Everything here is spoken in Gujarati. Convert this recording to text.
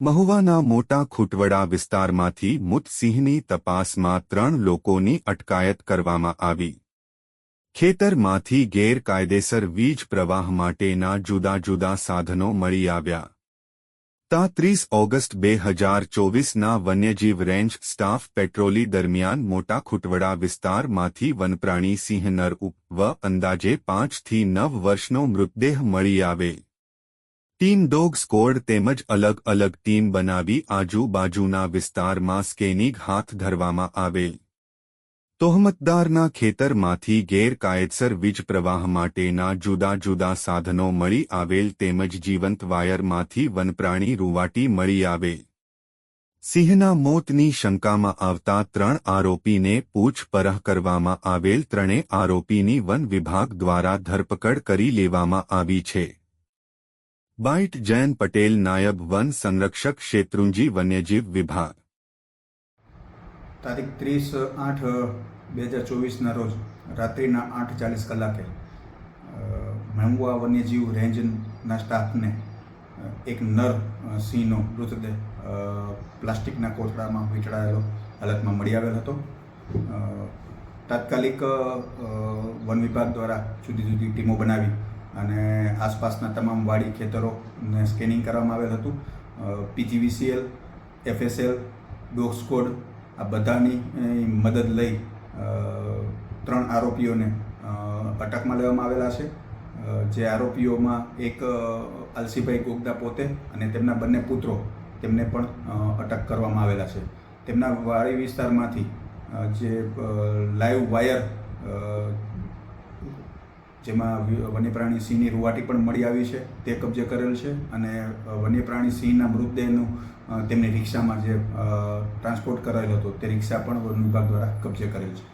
મહુવાના મોટા ખૂટવડા વિસ્તારમાંથી મુતસિંહની તપાસમાં ત્રણ લોકોની અટકાયત કરવામાં આવી. ખેતરમાંથી ગેરકાયદેસર વીજ પ્રવાહ માટેના જુદા જુદા સાધનો મળી આવ્યા. તા ત્રીસ ઓગસ્ટ બે હજાર ચોવીસના વન્યજીવ રેન્જ સ્ટાફ પેટ્રોલી દરમિયાન મોટા ખૂટવડા વિસ્તારમાંથી વનપ્રાણી સિંહ નર ઉપ વ અંદાજે પાંચથી નવ વર્ષનો મૃતદેહ મળી આવે. ટીમ ડોગ સ્કોડ તેમજ અલગ અલગ ટીમ બનાવી આજુબાજુના વિસ્તારમાં સ્કેનિંગ હાથ ધરવામાં આવેલ. તોહમતદારના ખેતરમાંથી ગેરકાયદેસર વીજ પ્રવાહ માટેના જુદા જુદા સાધનો મળી આવેલ તેમજ જીવંત વાયરમાંથી વનપ્રાણી રૂવાટી મળી આવે સિંહના મોતની શંકામાં આવતા ત્રણ આરોપીને પૂછપરછ કરવામાં આવેલ. ત્રણે આરોપીની વન વિભાગ દ્વારા ધરપકડ કરી લેવામાં આવી છે. બાઇટ જૈન પટેલ નાયબ વન સંરક્ષક શેત્રુંજી વન્યજીવ વિભાગ. તારીખ ત્રીસ આઠ બે હજાર ચોવીસના રોજ રાત્રિના આઠ ચાલીસ કલાકે મહુવા વન્યજીવ રેન્જના સ્ટાફને એક નર સિંહનો મૃતદેહ પ્લાસ્ટિકના કોથળામાં વીંટળાયેલો હાલતમાં મળી આવેલ હતો. તાત્કાલિક વન વિભાગ દ્વારા જુદી જુદી ટીમો બનાવી અને આસપાસના તમામ વાડી ખેતરોને સ્કેનિંગ કરવામાં આવેલ હતું. પીજીવીસીએલ, એફએસએલ, ડોગ સ્કોડ, આ બધાની મદદ લઈ ત્રણ આરોપીઓને અટકમાં લેવામાં આવેલા છે. જે આરોપીઓમાં એક અલસીભાઈ ગોગદા પોતે અને તેમના બંને પુત્રો તેમને પણ અટક કરવામાં આવેલા છે. તેમના વાડી વિસ્તારમાંથી જે લાઈવ વાયર જેમાં વન્યપ્રાણી સિંહની રૂવાટી પણ મળી આવી છે, તે કબજે કરેલ છે અને વન્યપ્રાણી સિંહના મૃતદેહનું તેમની રિક્ષામાં જે ટ્રાન્સપોર્ટ કરાયેલો હતો, તે રિક્ષા પણ વન વિભાગ દ્વારા કબજે કરેલ છે.